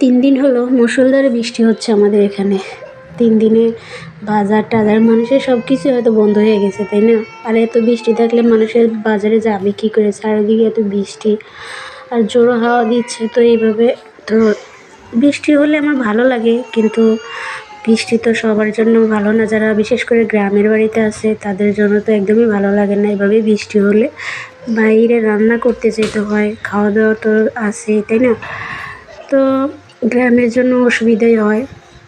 তিন দিন হলো মুষলধারে বৃষ্টি হচ্ছে আমাদের এখানে। তিন দিনে বাজার টাজার, মানুষের সব কিছু হয়তো বন্ধ হয়ে গেছে, তাই না? আর এত বৃষ্টি থাকলে মানুষের বাজারে যাবে কী করে? চারিদিকে এত বৃষ্টি আর জোরো হাওয়া দিচ্ছে, তো এইভাবে তো বৃষ্টি হলে আমার ভালো লাগে, কিন্তু বৃষ্টি তো সবার জন্য ভালো না। যারা বিশেষ করে গ্রামের বাড়িতে আছে, তাদের জন্য তো একদমই ভালো লাগে না এভাবে বৃষ্টি হলে। বাইরে রান্না করতে যেতে হয় খাওয়া দাওয়া তো আছে তাই না? তো গ্রামের জন্য অসুবিধাই হয়।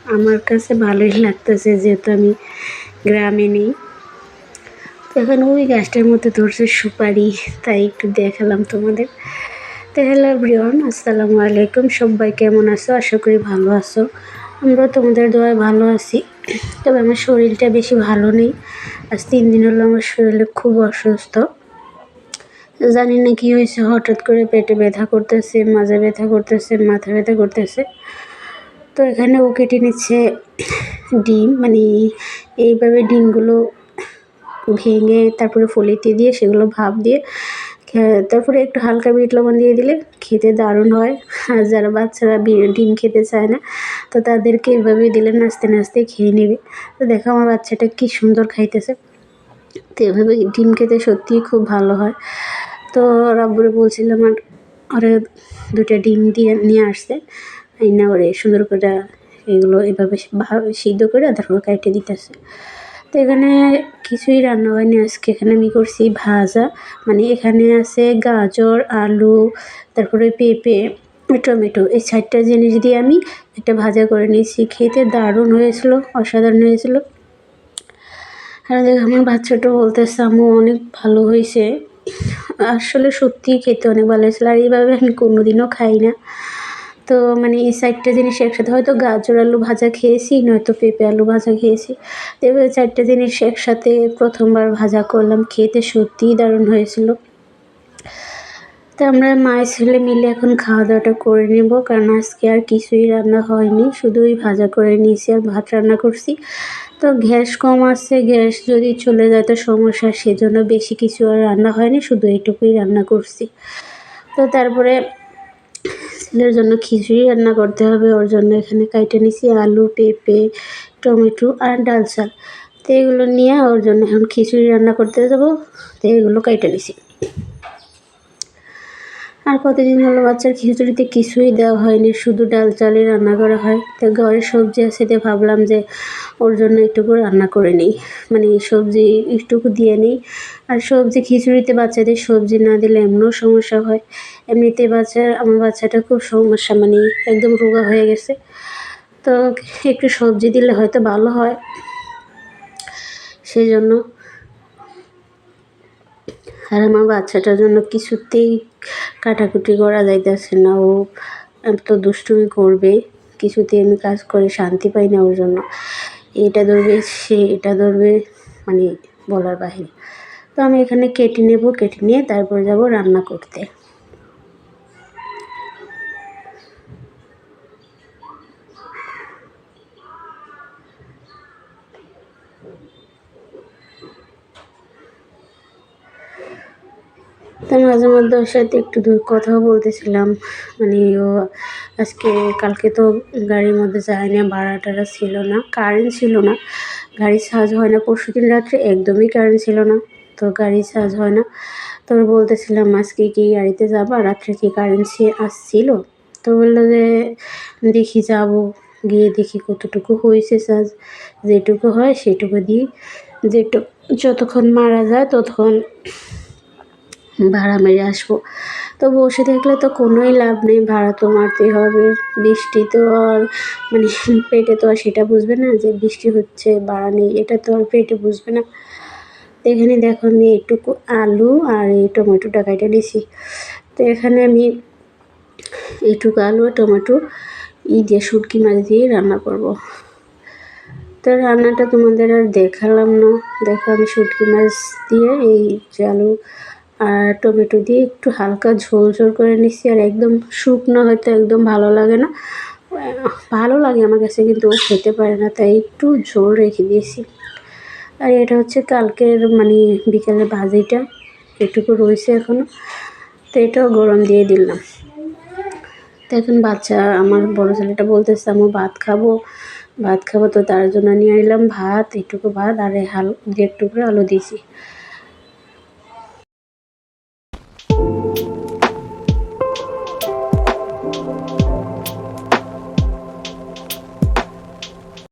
আমার কাছে ভালোই লাগতেছে যেহেতু আমি গ্রামে নেই। এখন ওই গাছটার মধ্যে ধরছে সুপারি, তাই একটু দেখালাম তোমাদের। তো হ্যালো ব্রিয়ন আসসালামু আলাইকুম। সবাই কেমন আছো? আশা করি ভালো আছো। আমরা তোমাদের দোয়ায় ভালো আছি। তবে আমার শরীরটা বেশি ভালো নেই। আজ তিন দিন হলো আমার শরীরে খুব অসুস্থ। জানি না কী হয়েছে, হঠাৎ করে পেটে ব্যথা করতেছে মাজা ব্যথা করতেছে, মাথা ব্যথা করতেছে। তো এখানে ও কেটে নিচ্ছে ডিম মানে এইভাবে ডিমগুলো ভেঙে তারপরে ফলিতে দিয়ে সেগুলো ভাপ দিয়ে তারপরে একটু হালকা বিট লবণ দিয়ে দিলে খেতে দারুণ হয়। আর যারা বাচ্চারা ডিম খেতে চায় না, তো তাদেরকে এভাবে দিলে নাচতে নাচতে খেয়ে নেবে। তো দেখো আমার বাচ্চাটা কি সুন্দর খাইতেছে। তো এভাবে ডিম খেতে সত্যিই খুব ভালো হয়। তো রাব্বুরে বলছিলাম, আর ওরে দুটা ডিম দিয়ে, নিয়ে আসছে না ওরে সুন্দর করে এগুলো এভাবে সিদ্ধ করে তারপর কাটে দিতেছে। তো এখানে কিছুই রান্না হয়নি আজকে। এখানে আমি করছি ভাজা মানে এখানে আছে গাজর, আলু, তারপরে পেঁপে টমেটো। এই চারটা জিনিস দিয়ে আমি একটা ভাজা করে নিয়েছি। খেতে দারুণ হয়েছিল, অসাধারণ হয়েছিল। আর দেখ, আমার বাচ্চাটা বলতেছে আমি অনেক ভালো হয়েছে। আসলে সত্যিই খেতে অনেক ভালো হয়েছিল আর এইভাবে আমি কোনোদিনও খাই না। তো মানে এই চারটে জিনিস একসাথে, হয়তো গাজর আলু ভাজা খেয়েছি, নয়তো পেঁপে আলু ভাজা খেয়েছি। তো এভাবে চারটে জিনিস একসাথে প্রথমবার ভাজা করলাম, খেতে সত্যিই দারুণ হয়েছিল। তো আমরা মায়ের ছেলে মিলে এখন খাওয়া দাওয়াটা করে নেব, কারণ আজকে আর কিছুই রান্না হয়নি। শুধুই ভাজা করে নিয়েছি আর ভাত রান্না করছি। তো গ্যাস কম আছে, গ্যাস যদি চলে যায় তো সমস্যা, সেজন্য বেশি কিছু আর রান্না হয়নি, শুধু এইটুকুই রান্না করছি। তো তারপরে ছেলের জন্য খিচুড়ি রান্না করতে হবে, ওর জন্য এখানে কাইটে নিছি আলু, পেঁপে, টমেটো আর ডাল চাল তো এগুলো নিয়ে ওর জন্য এখন খিচুড়ি রান্না করতে যাব, তো এগুলো কাইটে নিছি আর কতদিন হলো বাচ্চার খিচুড়িতে কিছুই দেওয়া হয়নি, শুধু ডাল চালই রান্না করা হয়। তো ঘরে সবজি আছে দিয়ে ভাবলাম যে ওর জন্য একটুকু রান্না করে নিই। মানে সবজি একটুকু দিয়ে নিই। আর সবজি, খিচুড়িতে বাচ্চাদের সবজি না দিলে এমনও সমস্যা হয়। এমনিতে বাচ্চার আমার বাচ্চাটা খুব সমস্যা মানে একদম রোগা হয়ে গেছে। তো একটু সবজি দিলে হয়তো ভালো হয়। সেই জন্য আর আমার বাচ্চাটার জন্য কিছুতেই কাটাকুটি করা যাইতেছে না। ও এত দুষ্টুমি করবে, কিছুতেই আমি কাজ করে শান্তি পাই না ওর জন্য। এটা ধরবে, সে এটা ধরবে মানে বলার বাহিরে। তো আমি এখানে কেটে নেব, কেটে নিয়ে তারপর যাব রান্না করতে। তো মাঝে মধ্যে ওর সাথে একটু দূর কথাও বলতেছিলাম। মানে ও আজকে, কালকে তো গাড়ির মধ্যে যায় না ভাড়া টাড়া ছিল না কারেন্ট ছিল না। গাড়ি চার্জ হয় না পরশু দিন রাত্রে একদমই কারেন্ট ছিল না, তো গাড়ি চার্জ হয় না। তো বলতেছিলাম, আজকে কি গাড়িতে যাবা? রাত্রে কি কারেন্ট আসছিল? তো বলল যে, দেখি যাব, গিয়ে দেখি কতটুকু হয়েছে চার্জ যেটুকু হয় সেটুকু দিই। যেটুকু যতক্ষণ মারা যায় ততক্ষণ ভাড়া মেরে আসব। তো বসে থাকলে তো কোনোই লাভ নেই, ভাড়া তো মারতেই হবে। বৃষ্টি তো আর মানে পেটে তো আর সেটা বুঝবে না যে বৃষ্টি হচ্ছে ভাড়া নেই, এটা তো আর পেটে বুঝবে না। এখানে দেখো আমি এইটুকু আলু আর এই টমেটোটা কেটে নিয়েছি তো এখানে আমি এইটুকু আলু আর টমেটো ই দিয়ে শুটকি মাছ দিয়ে রান্না করব। তো রান্নাটা তোমাদের আর দেখালাম না। দেখো আমি শুটকি মাছ দিয়ে এই যে আলু আর টমেটো দিয়ে একটু হালকা ঝোল ঝোল করে নিচ্ছি আর একদম শুকনো হয়তো একদম ভালো লাগে না। ভালো লাগে আমার কাছে, কিন্তু ও খেতে পারে না, তাই একটু ঝোল রেখে দিয়েছি। আর এটা হচ্ছে কালকের মানে বিকেলের ভাজিটা, এটুকু রয়েছে এখনও তো এটাও গরম দিয়ে দিলাম। তো এখন বাচ্চা, আমার বড় ছেলেটা বলতেছে আমি ভাত খাব। ভাত খাব তো তার জন্য নিয়ে এলাম ভাত, এটুকু ভাত, আর হাল দিয়ে একটু করে আলু দিয়েছি।